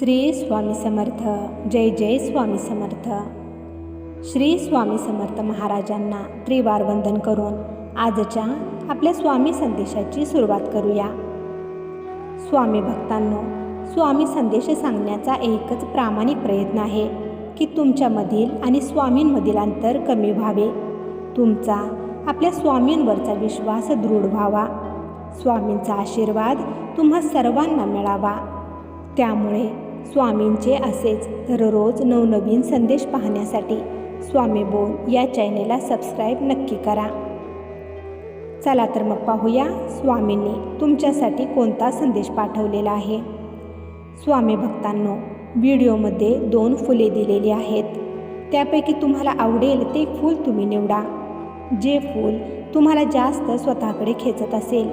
श्री स्वामी समर्थ. जय जय स्वामी समर्थ. श्री स्वामी समर्थ महाराजांना त्रिवार वंदन करून आजच्या आपल्या स्वामी संदेशाची सुरुवात करूया. स्वामी भक्तांनो स्वामी संदेश सांगण्याचा एकच प्रामाणिक प्रयत्न आहे की तुमच्यामधील आणि स्वामींमधील अंतर कमी व्हावे. तुमचा आपल्या स्वामींवरचा विश्वास दृढ व्हावा. स्वामींचा आशीर्वाद तुम्हा सर्वांना मिळावा. त्यामुळे स्वामींचे असेच दररोज नवनवीन संदेश पाहण्यासाठी स्वामी बोल या चॅनेलला सबस्क्राईब नक्की करा. चला तर मग पाहूया स्वामींनी तुमच्यासाठी कोणता संदेश पाठवलेला आहे. स्वामी भक्तांनो व्हिडिओमध्ये दोन फुले दिलेली आहेत. त्यापैकी तुम्हाला आवडेल ते फूल तुम्ही निवडा. जे फूल तुम्हाला जास्त स्वतःकडे खेचत असेल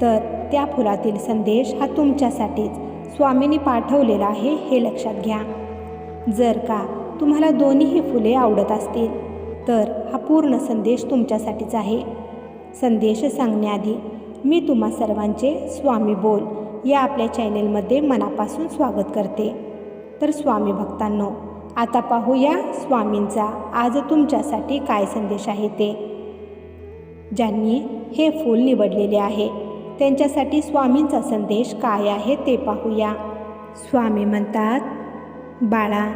तर त्या फुलातील संदेश हा तुमच्यासाठीच स्वामीने पाठवलेलं आहे हे लक्षात घ्या. जर का तुम्हाला दोन्हीही फुले आवडत असतील तर हा पूर्ण संदेश तुमच्यासाठीच आहे. संदेश सांगण्याआधी मी तुम्हा सर्वांचे स्वामी बोल या आपल्या चॅनेलमध्ये मनापासून स्वागत करते. तर स्वामी भक्तांनो आता पाहूया स्वामींचा आज तुमच्यासाठी काय संदेश आहे ते. ज्यांनी हे फूल निवडलेले आहे त्यांच्यासाठी स्वामींचा संदेश काय आहे ते पाहूया. स्वामी म्हणतात बाळा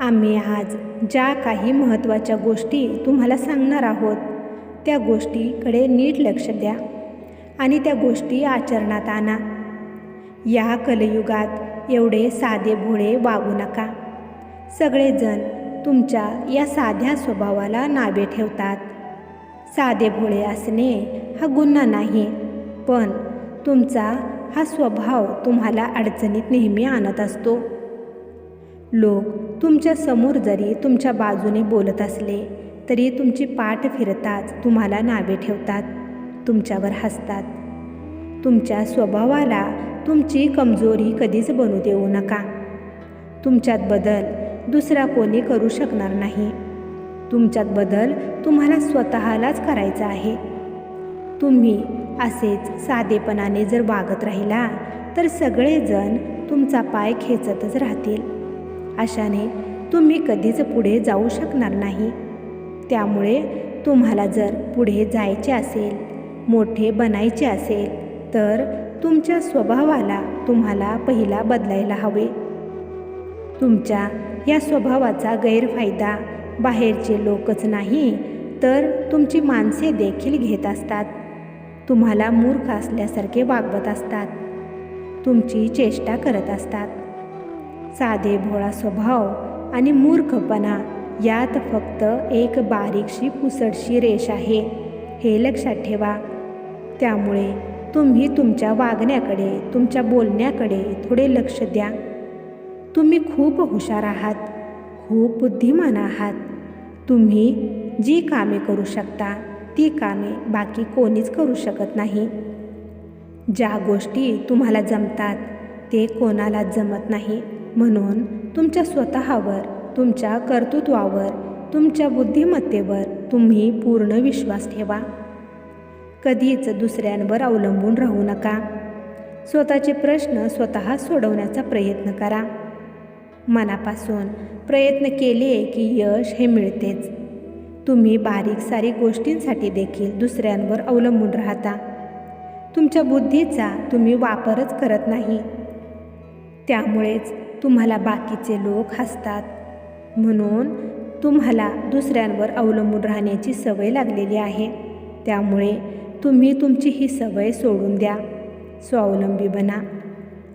आम्ही आज ज्या काही महत्त्वाच्या गोष्टी तुम्हाला सांगणार आहोत त्या गोष्टीकडे नीट लक्ष द्या आणि त्या गोष्टी आचरणात आणा. या कलयुगात एवढे साधे भोळे वागू नका. सगळेजण तुमच्या या साध्या स्वभावाला नावे ठेवतात. साधे भोळे असणे हा गुन्हा नाही. पण तुमचा हा स्वभाव तुम्हाला अडचणीत नेहमी आणत असतो. लोक तुमच्यासमोर जरी तुमच्या बाजूने बोलत असले तरी तुमची पाठ फिरताच तुम्हाला नावे ठेवतात तुमच्यावर हसतात. तुमच्या स्वभावाला तुमची कमजोरी कधीच बनू देऊ नका. तुमच्यात बदल दुसरा कोणी करू शकणार नाही. तुमच्यात बदल तुम्हाला स्वतःलाच करायचा आहे. तुम्ही असेच साधेपणाने जर वागत राहिला तर सगळेजण तुमचा पाय खेचतच राहतील. अशाने तुम्ही कधीच पुढे जाऊ शकणार नाही. त्यामुळे तुम्हाला जर पुढे जायचे असेल मोठे बनायचे असेल तर तुमच्या स्वभावाला तुम्हाला पहिला बदलायला हवे. तुमच्या या स्वभावाचा गैरफायदा बाहेरचे लोकच नाही तर तुमची माणसे देखील घेत असतात. तुम्हाला मूर्ख असल्यासारखे वागवत असतात. तुमची चेष्टा करत असतात. साधे भोळा स्वभाव आणि मूर्खपणा यात फक्त एक बारीकशी पुसटशी रेष आहे हे लक्षात ठेवा. त्यामुळे तुम्ही तुमच्या वागण्याकडे तुमच्या बोलण्याकडे थोडे लक्ष द्या. तुम्ही खूप हुशार आहात खूप बुद्धिमान आहात. तुम्ही जी कामे करू शकता ती कामे बाकी कोणीच करू शकत नाही. ज्या गोष्टी तुम्हाला जमतात ते कोणालाच जमत नाही. म्हणून तुमच्या स्वतःवर तुमच्या कर्तृत्वावर तुमच्या बुद्धिमत्तेवर तुम्ही पूर्ण विश्वास ठेवा. कधीच दुसऱ्यांवर अवलंबून राहू नका. स्वतःचे प्रश्न स्वतः सोडवण्याचा प्रयत्न करा. मनापासून प्रयत्न केले की यश हे मिळतेच. तुम्ही बारीक सारीक गोष्टींसाठी देखील दुसऱ्यांवर अवलंबून राहता. तुमच्या बुद्धीचा तुम्ही वापरच करत नाही. त्यामुळेच तुम्हाला बाकीचे लोक हसतात. म्हणून तुम्हाला दुसऱ्यांवर अवलंबून राहण्याची सवय लागलेली आहे. त्यामुळे तुम्ही तुमची ही सवय सोडून द्या. स्वावलंबी बना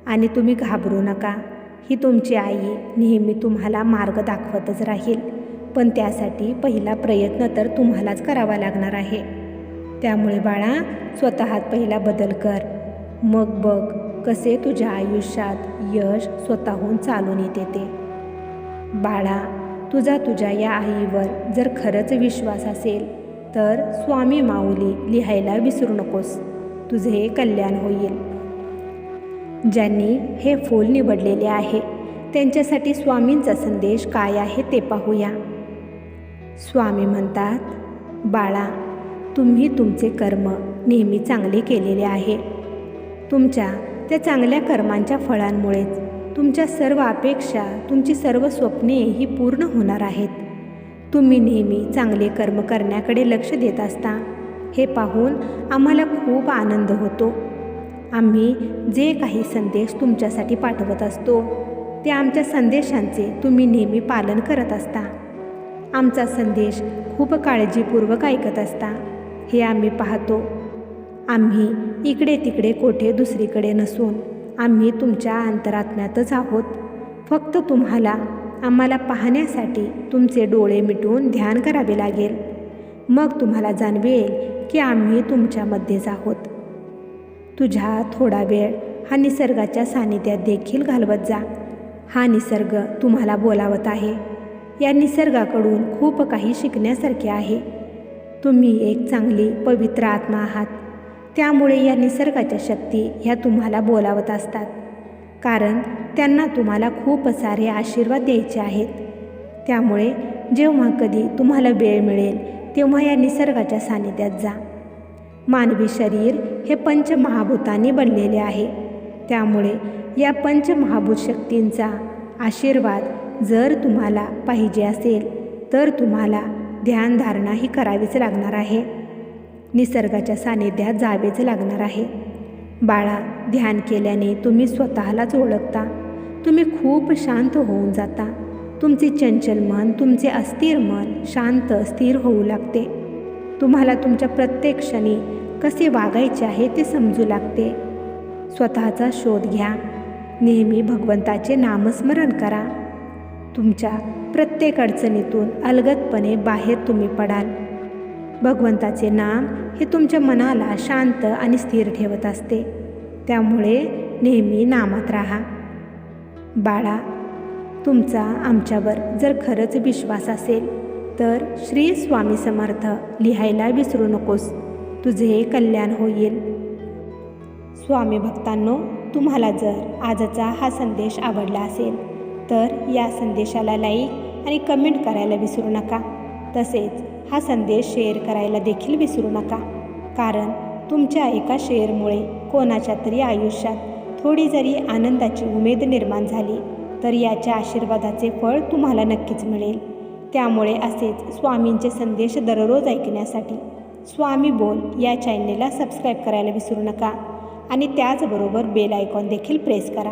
आणि तुम्ही घाबरू नका. ही तुमची आई नेहमी तुम्हाला मार्ग दाखवतच राहील. पण त्यासाठी पहिला प्रयत्न तर तुम्हालाच करावा लागणार आहे. त्यामुळे बाळा स्वतःत पहिला बदल कर. मग बघ कसे तुझ्या आयुष्यात यश स्वतःहून चालून येते ते. बाळा तुझा तुझ्या या आईवर जर खरंच विश्वास असेल तर स्वामी माऊली लिहायला विसरू नकोस. तुझे कल्याण होईल. ज्यांनी हे फूल निवडलेले आहे त्यांच्यासाठी स्वामींचा संदेश काय आहे ते पाहूया. स्वामी म्हणतात बाळा तुम्ही तुमचे कर्म नेहमी चांगले केलेले आहे. तुमच्या त्या चांगल्या कर्मांच्या फळांमुळेच तुमच्या सर्व अपेक्षा तुमची सर्व स्वप्ने ही पूर्ण होणार आहेत. तुम्ही नेहमी चांगले कर्म करण्याकडे लक्ष देत असता. हे पाहून आम्हाला खूप आनंद होतो. आम्ही जे काही संदेश तुमच्यासाठी पाठवत असतो ते आमच्या संदेशांचे तुम्ही नेहमी पालन करत असता. आमचा संदेश खूप काळजीपूर्वक ऐकत असता. हे आम्ही पाहतो. आम्ही इकडे तिकडे कोठे दुसरीकडे नसून आम्ही तुमच्या अंतरात्म्यातच आहोत. फक्त तुम्हाला आम्हाला पाहण्यासाठी तुमचे डोळे मिटून ध्यान करावे लागेल. मग तुम्हाला जाणवेल की आम्ही तुमच्यामध्येच आहोत. तुझ्या थोडा वेळ हा निसर्गाच्या सानिध्यात देखील घालवत जा. हा निसर्ग तुम्हाला बोलावत आहे. या निसर्गाकडून खूप काही शिकण्यासारखे आहे. तुम्ही एक चांगली पवित्र आत्मा आहात. त्यामुळे या निसर्गाच्या शक्ती ह्या तुम्हाला बोलावत असतात. कारण त्यांना तुम्हाला खूप सारे आशीर्वाद द्यायचे आहेत. त्यामुळे जेव्हा कधी तुम्हाला वेळ मिळेल तेव्हा या निसर्गाच्या सानिध्यात जा. मानवी शरीर हे पंचमहाभूतांनी बनलेले आहे. त्यामुळे या पंचमहाभूत शक्तींचा आशीर्वाद जर तुम्हाला पाहिजे असेल तर तुम्हाला ध्यानधारणा ही करावीच लागणार आहे. निसर्गाच्या सानिध्यात जावेच लागणार आहे. बाळा ध्यान केल्याने तुम्ही स्वतःलाच ओळखता. तुम्ही खूप शांत होऊन जाता. तुमचे चंचल मन तुमचे अस्थिर मन शांत स्थिर होऊ लागते. तुम्हाला तुमच्या प्रत्येक क्षणी कसे वागायचे आहे ते समजू लागते. स्वतःचा शोध घ्या. नेहमी भगवंताचे नामस्मरण करा. तुमच्या प्रत्येक अडचणीतून अलगदपणे बाहेर तुम्ही पडाल. भगवंताचे नाम हे तुमच्या मनाला शांत आणि स्थिर ठेवत असते. त्यामुळे नेहमी नामात राहा. बाळा तुमचा आमच्यावर जर खरंच विश्वास असेल तर श्री स्वामी समर्थ लिहायला विसरू नकोस. तुझे कल्याण होईल. स्वामी भक्तांनो तुम्हाला जर आजचा हा संदेश आवडला असेल तर या संदेशाला लाईक आणि कमेंट करायला विसरू नका. तसेच हा संदेश शेअर करायला देखील विसरू नका. कारण तुमच्या एका शेअरमुळे कोणाच्या तरी आयुष्यात थोडी जरी आनंदाची उमेद निर्माण झाली तर याच्या आशीर्वादाचे फळ तुम्हाला नक्कीच मिळेल. त्यामुळे असेच स्वामींचे संदेश दररोज ऐकण्यासाठी स्वामी बोल या चॅनलला सबस्क्राईब करायला विसरू नका. आणि त्याचबरोबर बेल आयकॉन देखील प्रेस करा.